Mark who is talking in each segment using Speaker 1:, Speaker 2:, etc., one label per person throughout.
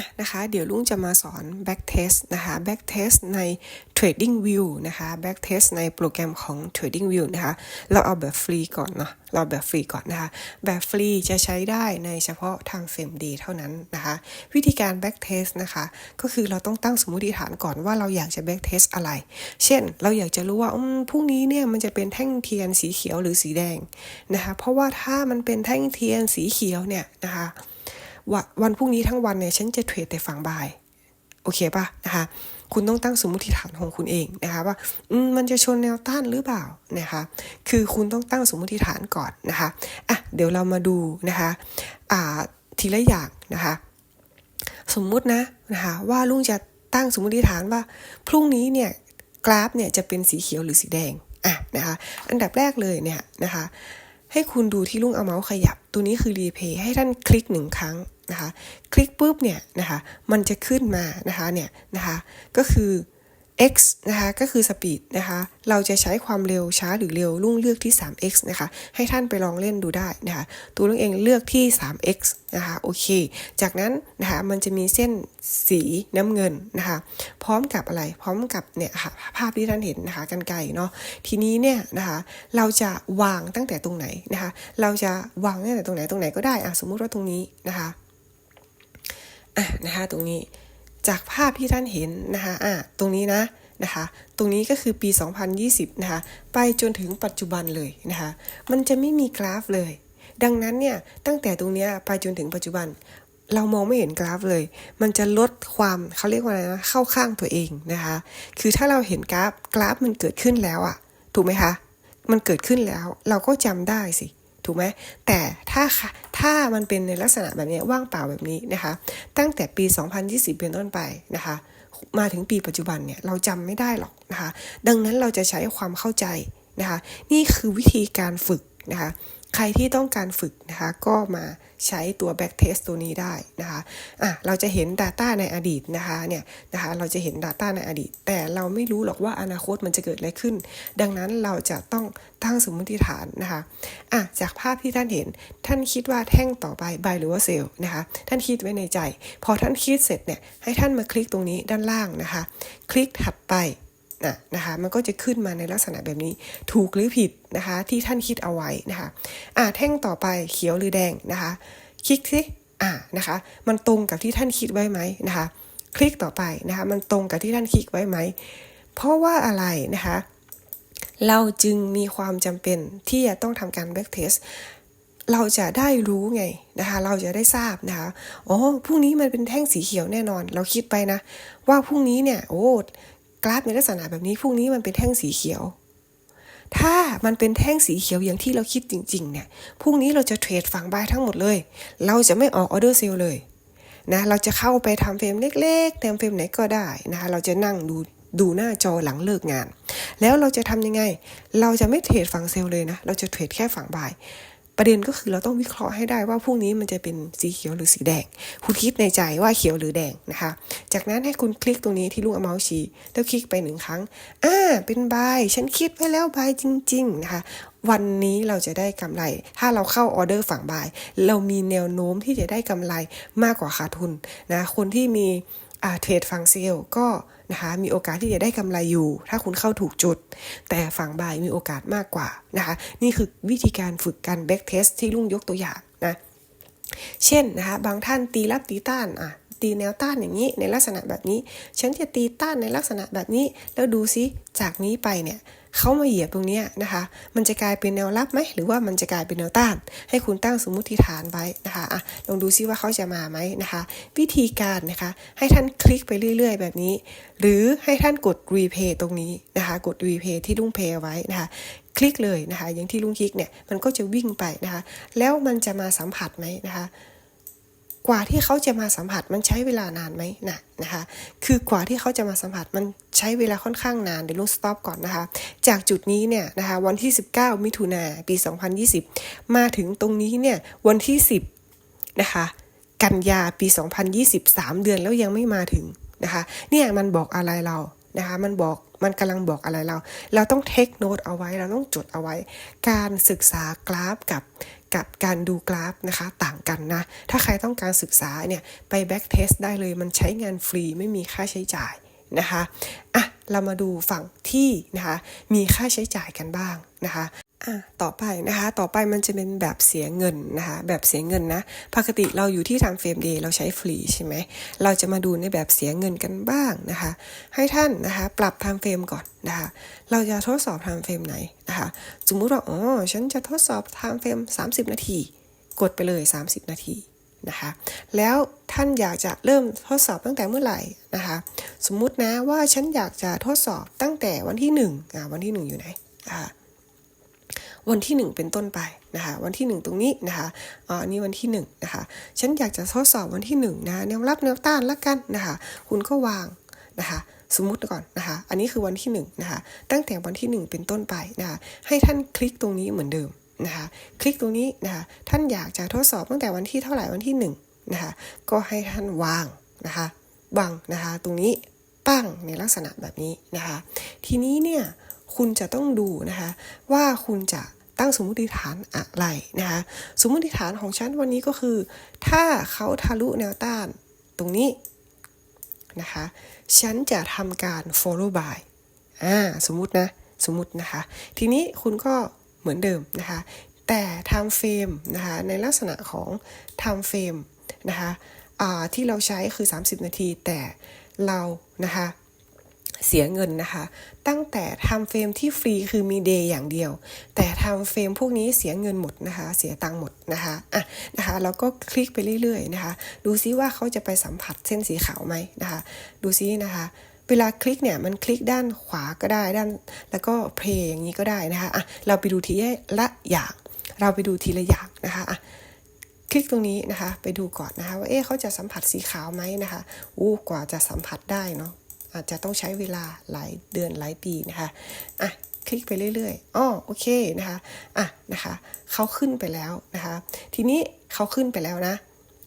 Speaker 1: ะนะคะเดี๋ยวลุงจะมาสอน back test นะคะ back test ใน trading view นะคะ back test ในโปรแกรมของ trading view นะคะ เราเอาแบบฟรีก่อนเนาะเราแบบฟรีก่อนนะคะ แบบฟรีจะใช้ได้ในเฉพาะ time frame day เท่านั้นนะคะ วิธีการ back test นะคะ ก็คือเราต้องตั้งสมมติฐานก่อนว่าเราอยากจะ back test อะไร เช่น เราอยากจะรู้ว่าพรุ่งนี้เนี่ยมันจะเป็นแท่งเทียนสีเขียวหรือสีแดงนะคะ เพราะว่าถ้ามันเป็นแท่งเทียนสีเขียวเนี่ยนะคะ ว,วันพรุ่งนี้ทั้งวันเนี่ยฉันจะเทรดแต่ฝั่งบ่ายโอเคป่ะนะคะคุณต้องตั้งสมมติฐานของคุณเองนะคะว่ามมันจะชนแนวต้านหรือเปล่านะคะคือคุณต้องตั้งสมมติฐานก่อนนะคะอะเดี๋ยวเรามาดูนะคะอ่าทีละอย่างนะคะสมมุตินะนะคะว่าลุงจะตั้งสมมติฐานว่า พรุ่งนี้เนี่ยกราฟเนี่ยจะเป็นสีเขียวหรือสีแดงอะนะคะอันดับแรกเลยเนี่ยนะคะให้คุณดูที่ลุงเอาเมาส์ขยับ ตัวนี้คือรีเพย์ให้ท่านคลิกหนึ่งครั้ง นะคะคลิกปุ๊บเนี่ยนะคะมันจะขึ้นมานะคะเนี่ยนะคะก็คือ x นะคะก็คือสปีดนะคะเราจะใช้ความเร็วช้าหรือเร็วลุงเลือกที่ 3x นะคะให้ท่านไปลองเล่นดูได้นะคะตัวลุงเองเลือกที่ 3x นะคะโอเค จากนั้นนะคะมันจะมีเส้นสีน้ำเงินนะคะพร้อมกับอะไรพร้อมกับเนี่ยค่ะภาพที่ท่านเห็นนะคะกันไกลเนาะทีนี้เนี่ยนะคะเราจะวางตั้งแต่ตรงไหนนะคะเราจะวางตั้งแต่ตรงไหนตรงไหนก็ได้อะสมมุติว่าตรงนี้นะคะ อะนะคะ ตรงนี้จากภาพที่ท่านเห็นนะคะอะตรงนี้นะนะคะ ตรงนี้ก็คือปี 2020 นะคะ ไปจนถึงปัจจุบันเลยนะคะ มันจะไม่มีกราฟเลย ดังนั้นเนี่ยตั้งแต่ตรงเนี้ยไปจนถึงปัจจุบัน เรามองไม่เห็นกราฟเลย มันจะลดความเขาเรียกว่าอะไรนะเข้าข้างตัวเองนะคะ คือถ้าเราเห็นกราฟกราฟมันเกิดขึ้นแล้วอะถูกไหมคะ มันเกิดขึ้นแล้ว เราก็จำได้สิ ถูกไหมแต่ถ้าถ้ามันเป็นในลักษณะแบบนี้ว่างเปล่าแบบนี้นะคะ ตั้งแต่ปี 2020 เป็นต้นไปนะคะมาถึงปีปัจจุบันเนี่ยเราจำไม่ได้หรอกนะคะ ดังนั้นเราจะใช้ความเข้าใจนะคะ นี่คือวิธีการฝึกนะคะ ใครที่ต้องการฝึกนะคะก็มาใช้ตัว back test ตัวนี้ได้นะคะอะเราจะเห็น Data ในอดีตนะคะเนี่ยนะคะเราจะเห็น Data ในอดีต แต่เราไม่รู้หรอกว่าอนาคตมันจะเกิดอะไรขึ้น ดังนั้นเราจะต้องตั้งสมมติฐานนะคะอะจากภาพที่ท่านเห็นท่านคิดว่าแท่งต่อไป buy หรือว่า sell นะคะท่านคิดไว้ในใจ พอท่านคิดเสร็จเนี่ยให้ท่านมาคลิกตรงนี้ด้านล่างนะคะ คลิกถัดไป นะนะคะมันก็จะขึ้นมาในลักษณะแบบนี้ถูกหรือผิดนะคะที่ท่านคิดเอาไว้นะคะอ่าแท่งต่อไปเขียวหรือแดงนะคะ คลิกสิอ่านะคะมันตรงกับที่ท่านคิดไว้ไหมนะคะคลิกต่อไปนะคะมันตรงกับที่ท่านคลิกไว้ไหม เพราะว่าอะไรนะคะเราจึงมีความจำเป็นที่จะต้องทำการ back test เราจะได้รู้ไงนะคะเราจะได้ทราบนะคะอ๋อพรุ่งนี้มันเป็นแท่งสีเขียวแน่นอน เราคิดไปนะ ว่าพรุ่งนี้เนี่ยโอ้ กราฟในลักษณะแบบนี้พรุ่งนี้มันเป็นแท่งสีเขียว ถ้ามันเป็นแท่งสีเขียวอย่างที่เราคิดจริงๆเนี่ยพรุ่งนี้เราจะเทรดฝั่งบายทั้งหมดเลย เราจะไม่ออกออเดอร์เซลเลยนะเราจะเข้าไปทำเฟรมเล็กๆเต็มเฟรมไหนก็ได้นะคะเราจะนั่งดูดูหน้าจอหลังเลิกงาน แล้วเราจะทำยังไง เราจะไม่เทรดฝั่งเซลเลยนะ เราจะเทรดแค่ฝั่งบาย ประเด็นก็คือเราต้องวิเคราะห์ให้ได้ว่าพรุ่งนี้มันจะเป็นสีเขียวหรือสีแดง คุณคิดในใจว่าเขียวหรือแดงนะคะ จากนั้นให้คุณคลิกตรงนี้ที่ลูกเมาส์ชี้แล้วคลิกไปหนึ่งครั้ง อ่า เป็นบาย ฉันคิดไว้แล้วบายจริง ๆ นะคะ วันนี้เราจะได้กำไร ถ้าเราเข้าออเดอร์ฝั่งบาย เรามีแนวโน้มที่จะได้กำไรมากกว่าขาดทุนนะ คนที่มี เทรดฝั่งเซลก็นะคะมีโอกาสที่จะได้กำไรอยู่ ถ้าคุณเข้าถูกจุด แต่ฝั่งบายมีโอกาสมากกว่านะคะนี่คือวิธีการฝึกการแบ็กเทสที่ลุงยกตัวอย่างนะเช่นนะคะบางท่านตีรับตีต้านอะตีแนวต้านอย่างนี้ในลักษณะแบบนี้ ฉันจะตีต้านในลักษณะแบบนี้ แล้วดูซิจากนี้ไปเนี่ย เขามาเหยียบตรงนี้นะคะ มันจะกลายเป็นแนวรับไหมหรือว่ามันจะกลายเป็นแนวต้าน ให้คุณตั้งสมมติฐานไว้นะคะอะลองดูซิว่าเขาจะมาไหมนะคะ วิธีการนะคะ ให้ท่านคลิกไปเรื่อย ๆ แบบนี้ หรือให้ท่านกด replay ตรงนี้นะคะ กด replay ที่ลุงเพย์ไว้นะคะคลิกเลยนะคะ อย่างที่ลุงคลิกเนี่ยมันก็จะวิ่งไปนะคะ แล้วมันจะมาสัมผัสไหมนะคะ กว่าที่เขาจะมาสัมผัสมันใช้เวลานานไหมนะนะคะ คือกว่าที่เขาจะมาสัมผัสมันใช้เวลาค่อนข้างนานเดี๋ยวลุงสต็อปก่อนนะคะ จากจุดนี้เนี่ยนะคะวันที่ 19 มิถุนาปี 2020 มาถึงตรงนี้เนี่ยวันที่ 10 นะคะ กันยาปี 2023 เดือนแล้วยังไม่มาถึงนะคะ เนี่ยมันบอกอะไรเรานะคะมันบอกมันกำลังบอกอะไรเรา เราต้องเทคโนตเอาไว้เราต้องจดเอาไว้ การศึกษากราฟกับ กับการดูกราฟนะคะต่างกันนะ ถ้าใครต้องการศึกษาเนี่ยไปแบ็กเทสได้เลยมันใช้งานฟรีไม่มีค่าใช้จ่ายนะคะอะเรามาดูฝั่งที่นะคะมีค่าใช้จ่ายกันบ้างนะคะ อะต่อไปนะคะ ต่อไปมันจะเป็นแบบเสียเงินนะคะ แบบเสียเงินนะ ปกติเราอยู่ที่ทำเฟรมเดย์เราใช้ฟรีใช่ไหม เราจะมาดูในแบบเสียเงินกันบ้างนะคะ ให้ท่านนะคะ ปรับทำเฟรมก่อนนะคะ เราจะทดสอบทำเฟรมไหนนะคะ สมมุติว่า อ๋อ ฉันจะทดสอบทำเฟรม 30 นาที กดไปเลย 30 นาทีนะคะ แล้วท่านอยากจะเริ่มทดสอบตั้งแต่เมื่อไหร่นะคะ สมมุตินะว่าฉันอยากจะทดสอบตั้งแต่วันที่1อ่าวันที่ 1 อยู่ไหนนะคะ วันที่ 1 เป็นต้นไปนะคะวันที่ 1 ตรงนี้นะคะอ่าอันนี้วันที่1นะคะฉันอยากจะทดสอบวันที่1นะแนวรับแนวต้านละกันนะคะคุณก็วางนะคะสมมุติก่อนนะคะ อันนี้คือวันที่1นะคะ ตั้งแต่วันที่ 1 เป็นต้นไปนะคะ ให้ท่านคลิกตรงนี้เหมือนเดิมนะคะ คลิกตรงนี้นะคะ ท่านอยากจะทดสอบตั้งแต่วันที่เท่าไหร่วันที่1นะคะ ก็ให้ท่านวางนะคะวางนะคะ ตรงนี้ ตั้งในลักษณะแบบนี้นะคะ ทีนี้เนี่ยคุณจะต้องดูนะคะว่าคุณจะตั้งสมมติฐานอะไรนะคะสมมติฐานของฉันวันนี้ก็คือ ถ้าเขาทะลุแนวต้านตรงนี้นะคะฉันจะทำการ follow by อ่าสมมตินะสมมตินะคะ ทีนี้คุณก็เหมือนเดิมนะคะ แต่ time frame นะคะในลักษณะของ time frame นะคะที่เราใช้คือ 30 นาทีแต่ เรานะคะเสียเงินนะคะ ตั้งแต่ทำเฟรมที่ฟรีคือมีเดย์อย่างเดียว แต่ทำเฟรมพวกนี้เสียเงินหมดนะคะ เสียตังค์หมดนะคะอะนะคะแล้วก็คลิกไปเรื่อยๆนะคะ ดูซิว่าเขาจะไปสัมผัสเส้นสีขาวไหมนะคะ ดูซินะคะเวลาคลิกเนี่ยมันคลิกด้านขวาก็ได้ด้าน แล้วก็เพลย์อย่างนี้ก็ได้นะคะอะเราไปดูทีละอย่าง เราไปดูทีละอย่างนะคะอะ คลิกตรงนี้นะคะไปดูก่อนนะคะว่าเอ๊ะเขาจะสัมผัสสีขาวไหมนะคะอู้กว่าจะสัมผัสได้เนาะอาจจะต้องใช้เวลาหลายเดือนหลายปีนะคะอะคลิกไปเรื่อยๆอ๋อโอเคนะคะอะนะคะเขาขึ้นไปแล้วนะคะทีนี้เขาขึ้นไปแล้วนะ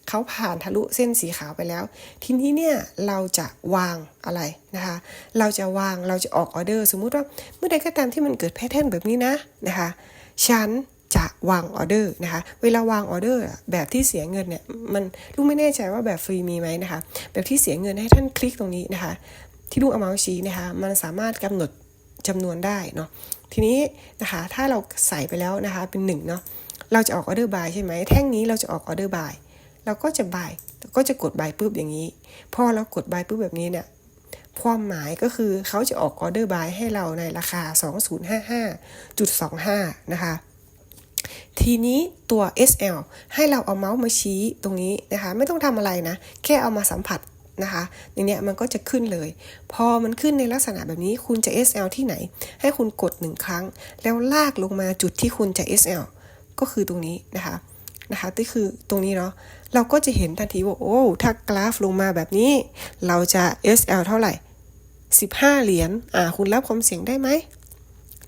Speaker 1: เขาผ่านทะลุเส้นสีขาวไปแล้ว ทีนี้เนี่ยเราจะวางอะไรนะคะ เราจะวางเราจะออกออเดอร์ สมมุติว่าเมื่อใดก็ตามที่มันเกิดแพทเทิร์นแบบนี้นะนะคะ ฉัน จะวางออเดอร์นะคะ เวลาวางออเดอร์แบบที่เสียเงินเนี่ยมันลูกไม่แน่ใจว่าแบบฟรีมีไหมนะคะ แบบที่เสียเงินให้ท่านคลิกตรงนี้นะคะ ที่ลูกเอามาชี้นะคะ มันสามารถกำหนดจำนวนได้เนาะทีนี้นะคะถ้าเราใส่ไปแล้วนะคะเป็นหนึ่งเนาะเราจะออกออเดอร์บายใช่ไหมแท่งนี้เราจะออกออเดอร์บายเราก็จะบายก็จะกดบายปุ๊บอย่างนี้พอเรากดบายปุ๊บแบบนี้เนี่ยความหมายก็คือเขาจะออกออเดอร์บายให้เราในราคา 2055.25 นะคะ ทีนี้ตัว SL ให้เราเอาเมาส์มาชี้ตรงนี้นะคะ ไม่ต้องทำอะไรนะ แค่เอามาสัมผัสนะคะอย่างเนี้ยมันก็จะขึ้นเลย พอมันขึ้นในลักษณะแบบนี้คุณจะ SL ที่ไหน ให้คุณกดหนึ่งครั้ง แล้วลากลงมาจุดที่คุณจะ SL ก็คือตรงนี้นะคะนะคะที่คือตรงนี้เนาะเราก็จะเห็นทันทีว่าโอ้ถ้ากราฟลงมาแบบนี้ เราจะ SL เท่าไหร่ 15 เหรียญอ่าคุณรับความเสี่ยงได้ไหม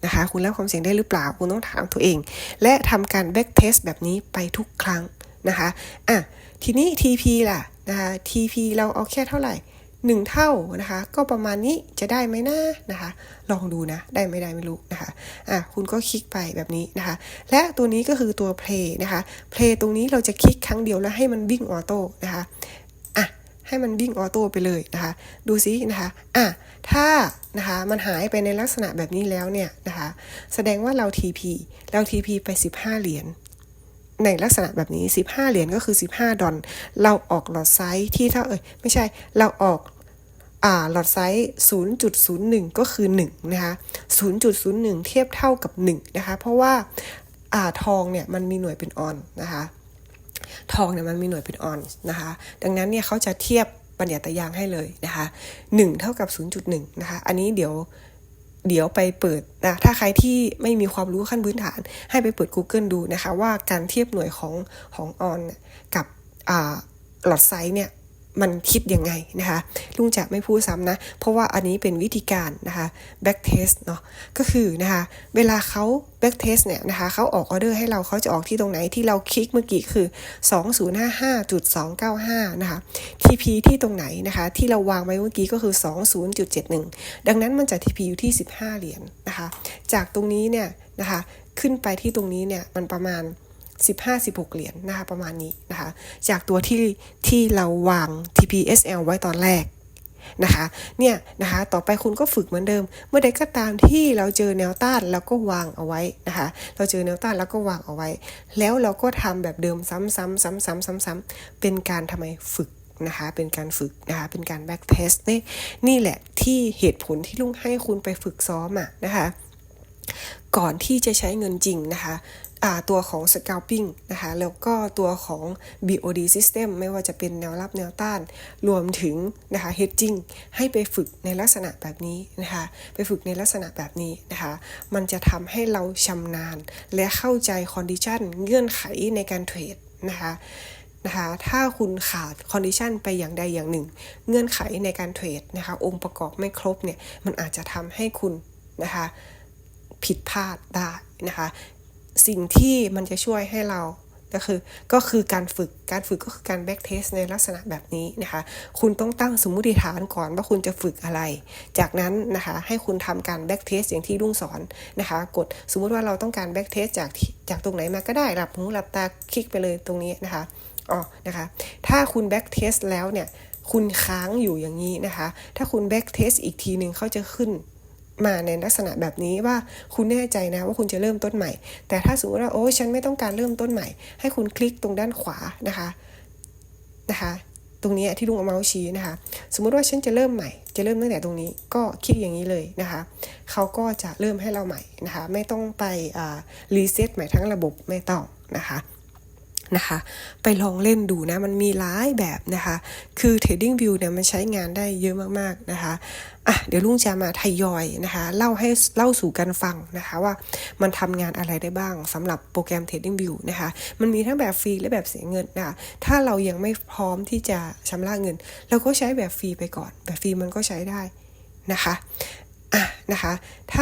Speaker 1: นะคะ คุณรับความเสี่ยงได้หรือเปล่า คุณต้องถามตัวเอง และทำการ back test แบบนี้ไปทุกครั้งนะคะ อะ ทีนี้ TP ล่ะนะคะ TP เราเอาแค่เท่าไหร่1เท่านะคะ ก็ประมาณนี้จะได้ไหมนะนะคะ ลองดูนะ ได้ไม่ได้ไม่รู้นะคะอะคุณก็คลิกไปแบบนี้นะคะ และตัวนี้ก็คือตัว play นะคะ play ตรงนี้เราจะคลิกครั้งเดียวแล้วให้มันวิ่งออโต้นะคะ ให้มันวิ่งออโต้ไปเลยนะคะ ดูซินะคะอะถ้านะคะมันหายไปในลักษณะแบบนี้แล้วเนี่ยนะคะแสดงว่าเรา TP เรา TP ไป 15 เหรียญในลักษณะแบบนี้ 15 เหรียญก็คือ 15 ดอลเราออกหลอดไซส์ที่เท่าเอ้ยไม่ใช่เราออกอ่าหลอดไซส์0.01 ก็คือ 1 นะคะ 0.01 เทียบเท่ากับ 1 นะคะ เพราะว่าอ่าทองเนี่ยมันมีหน่วยเป็นออนนะคะ ทองเนี่ยมันมีหน่วยเป็นออนนะคะ ดังนั้นเนี่ยเขาจะเทียบปัญญาตยางให้เลยนะคะ1เท่ากับ 0.1นะคะ อันนี้เดี๋ยวเดี๋ยวไปเปิดนะ ถ้าใครที่ไม่มีความรู้ขั้นพื้นฐาน ให้ไปเปิด Google ดูนะคะ ว่าการเทียบหน่วยของของออนกับอ่าหลอดไซส์เนี่ย มันคิดยังไงนะคะ ลุงจะไม่พูดซ้ำนะ เพราะว่าอันนี้เป็นวิธีการนะคะ back test เนาะก็คือนะคะ เวลาเขา back test เนี่ยนะคะเขาออกออเดอร์ให้เราเขาจะออกที่ตรงไหนที่เราคลิกเมื่อกี้คือ 2055.295 นะคะ TP ที่ตรงไหนนะคะ ที่เราวางไว้เมื่อกี้ก็คือ 20.71 ดังนั้นมันจะ TP อยู่ที่ 15 เหรียญนะคะ จากตรงนี้เนี่ยนะคะ ขึ้นไปที่ตรงนี้เนี่ยมันประมาณ 15 16 เหรียญนะคะประมาณนี้นะคะจากตัวที่ที่เราวาง TPSL ไว้ตอนแรกนะคะเนี่ยนะคะต่อไปคุณก็ฝึกเหมือนเดิม เมื่อใดก็ตามที่เราเจอแนวต้านเราก็วางเอาไว้นะคะเราเจอแนวต้านแล้วก็วางเอาไว้ แล้วเราก็ทำแบบเดิมซ้ำๆซ้ำๆซ้ำๆเป็นการทำไมฝึกนะคะเป็นการฝึกนะคะเป็นการ back test นี่นี่แหละที่เหตุผลที่ลุงให้คุณไปฝึกซ้อมอะนะคะก่อนที่จะใช้เงินจริงนะคะ ตัวของ scalping นะคะแล้วก็ตัวของ BOD system ไม่ว่าจะเป็นแนวรับแนวต้าน รวมถึงนะคะ hedging ให้ไปฝึกในลักษณะแบบนี้นะคะไปฝึกในลักษณะแบบนี้นะคะมันจะทำให้เราชำนาญ และเข้าใจ condition เงื่อนไขในการเทรดนะคะนะคะถ้าคุณขาดคอนดิชันไปอย่างใดอย่างหนึ่ง เงื่อนไขในการเทรดนะคะองค์ประกอบไม่ครบเนี่ยมันอาจจะทำให้คุณนะคะผิดพลาดได้นะคะ สิ่งที่มันจะช่วยให้เราก็คือก็คือการฝึกการฝึกก็คือการแบ็กเทสในลักษณะแบบนี้นะคะ คุณต้องตั้งสมมุติฐานก่อนว่าคุณจะฝึกอะไร จากนั้นนะคะให้คุณทำการแบ็กเทสอย่างที่ลุงสอนนะคะ กดสมมุติว่าเราต้องการแบ็กเทสจากจากตรงไหนมาก็ได้หลับหูหลับตาคลิกไปเลยตรงนี้นะคะอ๋อนะคะ ถ้าคุณแบ็กเทสแล้วเนี่ยคุณค้างอยู่อย่างนี้นะคะ ถ้าคุณแบ็กเทสอีกทีหนึ่งเขาจะขึ้น มาในลักษณะแบบนี้ว่าคุณแน่ใจนะว่าคุณจะเริ่มต้นใหม่ แต่ถ้าสมมติว่าโอ้ฉันไม่ต้องการเริ่มต้นใหม่ ให้คุณคลิกตรงด้านขวานะคะนะคะตรงนี้ที่ลุงเอาเมาส์ชี้นะคะ สมมุติว่าฉันจะเริ่มใหม่ จะเริ่มตั้งแต่ตรงนี้ก็คลิกอย่างนี้เลยนะคะเขาก็จะเริ่มให้เราใหม่นะคะ ไม่ต้องไปรีเซ็ตใหม่ทั้งระบบไม่ต้องนะคะ นะคะ ไปลองเล่นดูนะ มันมีหลายแบบนะคะ คือ Trading View เนี่ยมันใช้งานได้เยอะมากๆนะคะอะเดี๋ยวลุงจะมาทยอยนะคะ เล่าให้เล่าสู่กันฟังนะคะว่ามันทำงานอะไรได้บ้างสำหรับโปรแกรม Trading View นะคะ มันมีทั้งแบบฟรีและแบบเสียเงินนะคะถ้าเรายังไม่พร้อมที่จะชำระเงินเราก็ใช้แบบฟรีไปก่อน แบบฟรีมันก็ใช้ได้นะคะอะนะคะถ้า